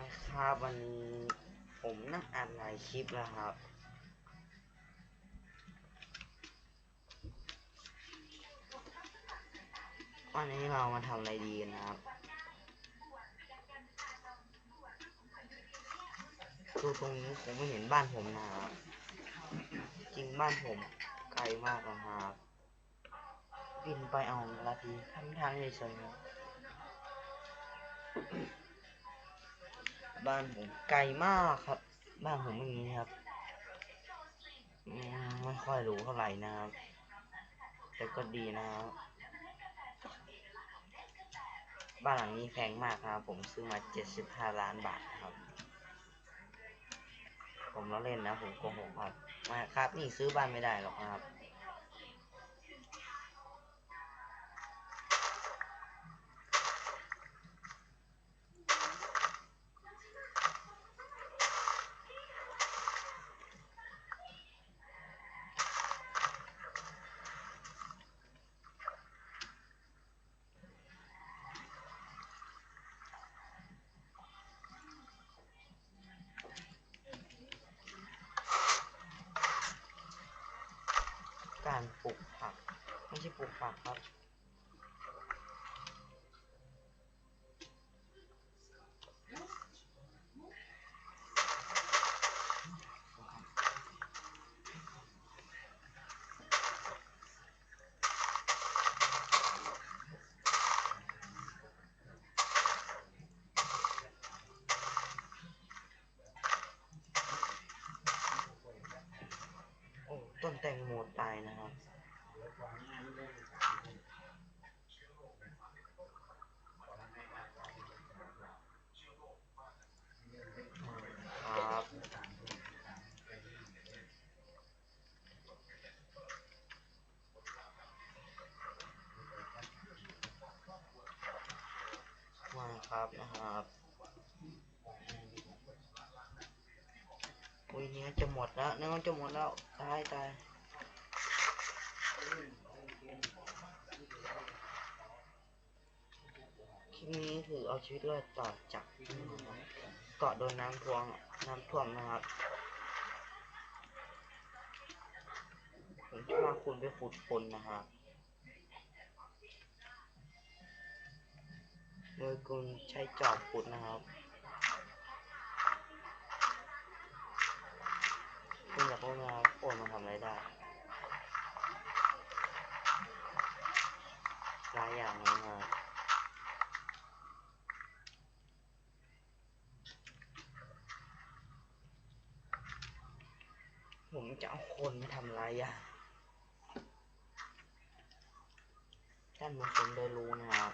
นะครับวันนี้ผมนั่งอ่านหลายคลิปแล้วครับ วันนี้เรามาทำอะไรดีกันะครับดูตรงนี้ผมไม่เห็นบ้านผมนะครับ จริงบ้านผมไกลมากนะครับบินไปเอาละทีทำทางเฉยๆครับ บ้านผมไกลมากครับ บ้านผมไม่มีนะครับอืมไม่ค่อยรู้เท่าไหร่นะครับ แต่ก็ดีนะครับบ้านหลังนี้แพงมากนะครับผมซื้อมา75ล้านบาทครับ ผมเล่นนะผมโกหกครับมาครับ นี่ซื้อบ้านไม่ได้หรอกครับ การปลูกผัก ไม่ใช่ปลูกผักครับ โอ้ต้นแตงโมตายนะครับ ครับมาครับนะครับอุ้ยเนื้อจะหมดแล้วเนื้อมันจะหมดแล้วตายตายคลิปนี้คือเอาชีวิตรอดต่อจากเกาะโดนน้ำท่วมน้ำท่วมนะครับผมจะพาคุณไปขุดคนนะครับโดยคุณใช้จอบขุดนะครับ คุณอยากรู้ไหมครับโอนมันทำอะไรได้หลายอย่างเลยนะผมจะเอาคนมาทำหลายอย่างท่านผู้ชมได้รู้นะครับ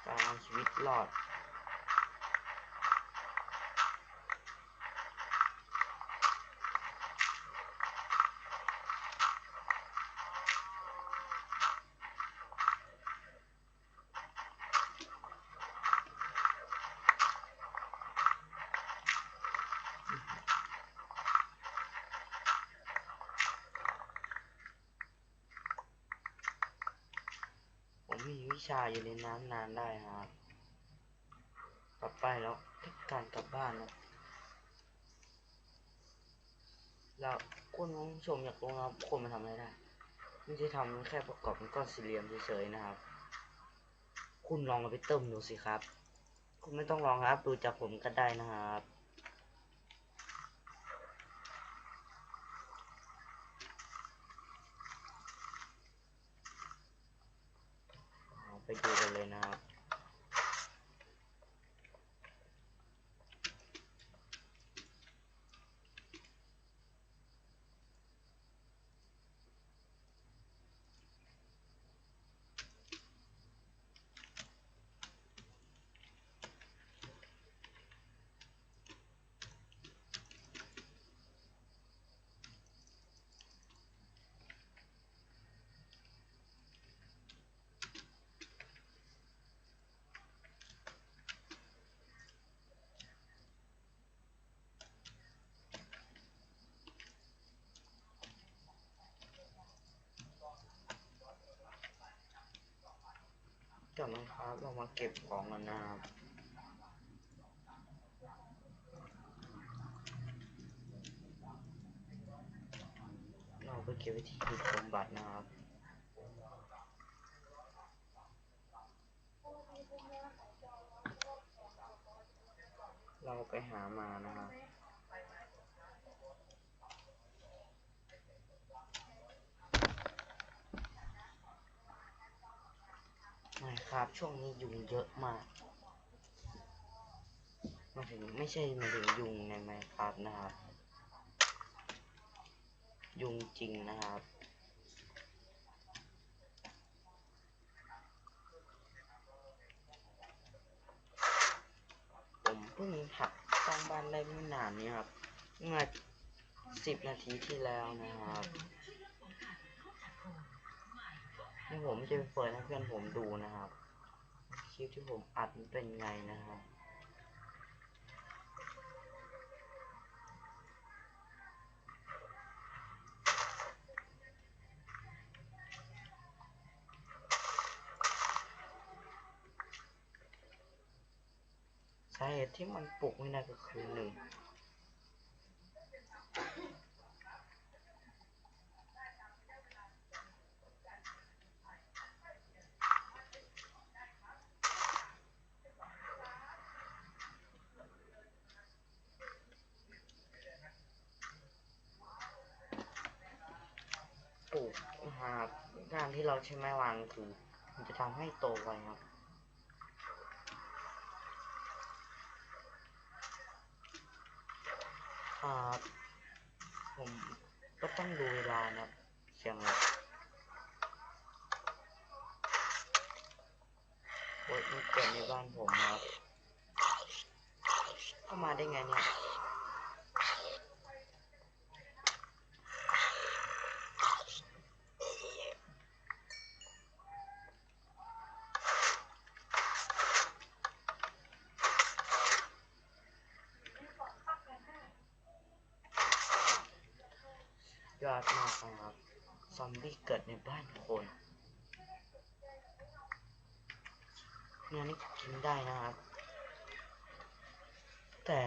การ เอาชีวิตรอด ผมมีวิ ชาอยู่ในน้ำนานได้ครับกลับไปแล้วต้องการกลับบ้านนะแล้วคุณผู้ชมอยากรู้นะครับคนมันทำอะไรได้ไม่ใช่ทำแค่ประกอบเป็นก้อนสี่เหลี่ยมเฉยๆนะครับ คุณลองเอาไปเติมดูสิครับ คุณไม่ต้องลองครับ ดูจากผมก็ได้นะครับเอา ไปดูกันเลยนะ จากนั้นครับเรามาเก็บของกันนะครับเราไปเก็บว้ที่หีบสมบัตินะครับเราไปหามานะครับ ไม่ครับ ช่วงนี้ยุงเยอะมากมาถึงไม่ใช่มาถึงยุงในไมครับนะครับ ยุงจริงนะครับ ผมเพิ่งหัดสร้างบ้านได้ไม่นานนี้ครับ เมื่อสิบนาทีที่แล้วนะครับ นี่ผมจะเปิดให้เพื่อนผมดูนะครับ คลิปที่ผมอัดมันเป็นไงนะครับสาเหตุที่มันปลุกไม่ได้ก็คือหนึ่ง ปลูกนะครับการที่เราใช้ไม้วางคือ มันจะทำให้โตไวครับครับผมก็ต้องดูเวลานะเสียงโอ๊ยมันเกิดในบ้านผมครับเข้ามาได้ไงเนี่ยอดมากนะครับ ซ อมบี้เกิดในบ้านคนเนื้อนี่กินได้นะครับ แต่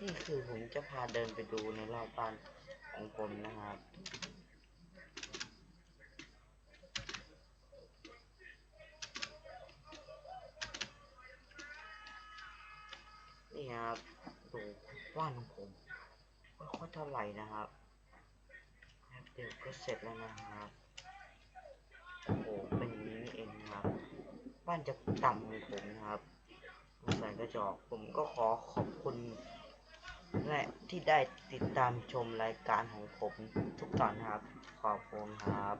นี่คือผมจะพาเดินไปดูในรอบบ้านของผมนะครับนี่ครับดูบ้านของผมไม่ค่อยเท่าไหร่นะครับ แป๊บเดียวก็เสร็จแล้วนะครับโอ้โหเป็นอย่างนี้เองครับ บ้านจะต่ำของผมนะครับใส่กระจกผมก็ขอขอบคุณและที่ได้ติดตามชมรายการของผมทุกตอนนะครับ ขอบคุณครับ